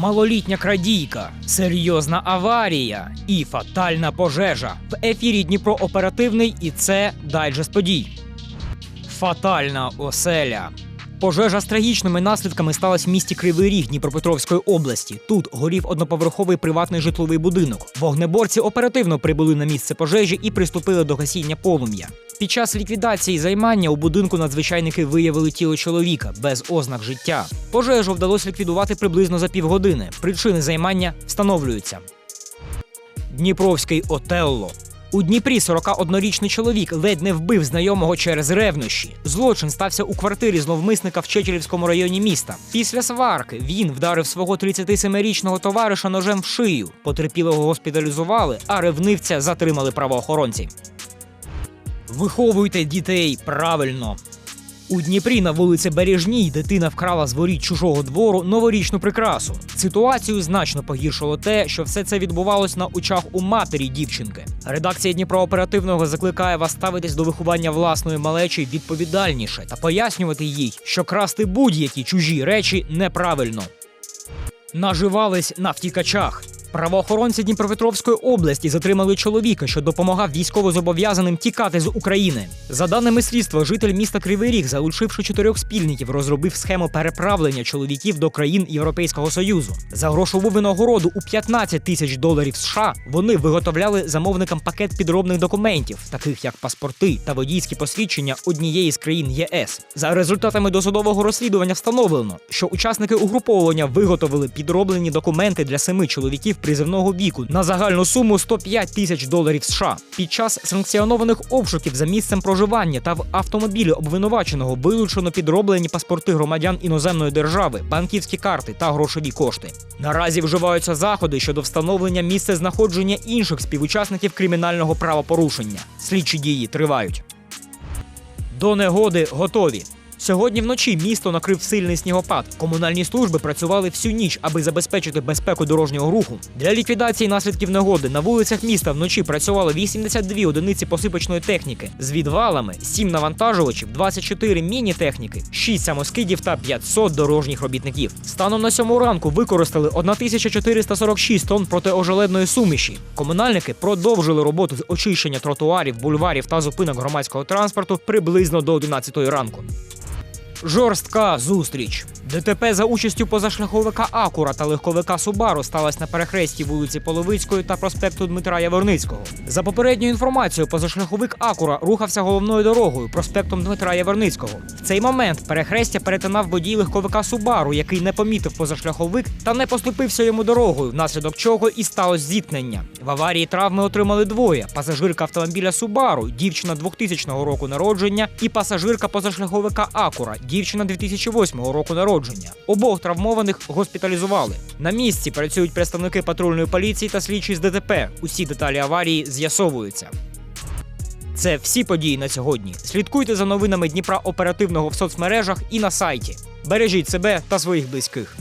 малолітня крадійка, серйозна аварія і фатальна пожежа. В ефірі Дніпро оперативний і це дайджест подій. Фатальна оселя. Пожежа з трагічними наслідками сталася в місті Кривий Ріг Дніпропетровської області. Тут горів одноповерховий приватний житловий будинок. Вогнеборці оперативно прибули на місце пожежі і приступили до гасіння полум'я. Під час ліквідації займання у будинку надзвичайники виявили тіло чоловіка без ознак життя. Пожежу вдалося ліквідувати приблизно за півгодини. Причини займання встановлюються. Дніпровський Отелло. У Дніпрі 41-річний чоловік ледь не вбив знайомого через ревнощі. Злочин стався у квартирі зловмисника в Чечерівському районі міста. Після сварки він вдарив свого 37-річного товариша ножем в шию. Потерпілого госпіталізували, а ревнивця затримали правоохоронці. Виховуйте дітей правильно. У Дніпрі на вулиці Бережній дитина вкрала з воріт чужого двору новорічну прикрасу. Ситуацію значно погіршило те, що все це відбувалось на очах у матері дівчинки. Редакція Дніпро оперативного закликає вас ставитись до виховання власної малечі відповідальніше та пояснювати їй, що красти будь-які чужі речі неправильно. Наживались на втікачах. Правоохоронці Дніпропетровської області затримали чоловіка, що допомагав військовозобов'язаним тікати з України. За даними слідства, житель міста Кривий Ріг, залучивши чотирьох спільників, розробив схему переправлення чоловіків до країн Європейського союзу. За грошову винагороду у 15 тисяч доларів США вони виготовляли замовникам пакет підробних документів, таких як паспорти та водійські посвідчення однієї з країн ЄС. За результатами досудового розслідування встановлено, що учасники угруповування виготовили підроблені документи для семи чоловіків призивного віку на загальну суму 105 тисяч доларів США. Під час санкціонованих обшуків за місцем проживання та в автомобілі обвинуваченого вилучено підроблені паспорти громадян іноземної держави, банківські карти та грошові кошти. Наразі вживаються заходи щодо встановлення місця знаходження інших співучасників кримінального правопорушення. Слідчі дії тривають. До негоди готові. Сьогодні вночі місто накрив сильний снігопад. Комунальні служби працювали всю ніч, аби забезпечити безпеку дорожнього руху. Для ліквідації наслідків негоди на вулицях міста вночі працювало 82 одиниці посипочної техніки з відвалами, 7 навантажувачів, 24 міні-техніки, 6 самоскидів та 500 дорожніх робітників. Станом на сьому ранку використали 1446 тонн протиожеледної суміші. Комунальники продовжили роботу з очищення тротуарів, бульварів та зупинок громадського транспорту приблизно до 11 ранку. Жорстка зустріч. ДТП за участю позашляховика Акура та легковика Субару сталося на перехресті вулиці Половицької та проспекту Дмитра Яворницького. За попередньою інформацією, позашляховик Акура рухався головною дорогою проспектом Дмитра Яворницького. В цей момент перехрестя перетинав водій легковика Субару, який не помітив позашляховик та не поступився йому дорогою, внаслідок чого і сталося зіткнення. В аварії травми отримали двоє: пасажирка автомобіля Субару, дівчина 2000 року народження, і пасажирка позашляховика Акура, дівчина 2008 року народження. Обох травмованих госпіталізували. На місці працюють представники патрульної поліції та слідчі з ДТП. Усі деталі аварії з'ясовуються. Це всі події на сьогодні. Слідкуйте за новинами Дніпра оперативного в соцмережах і на сайті. Бережіть себе та своїх близьких.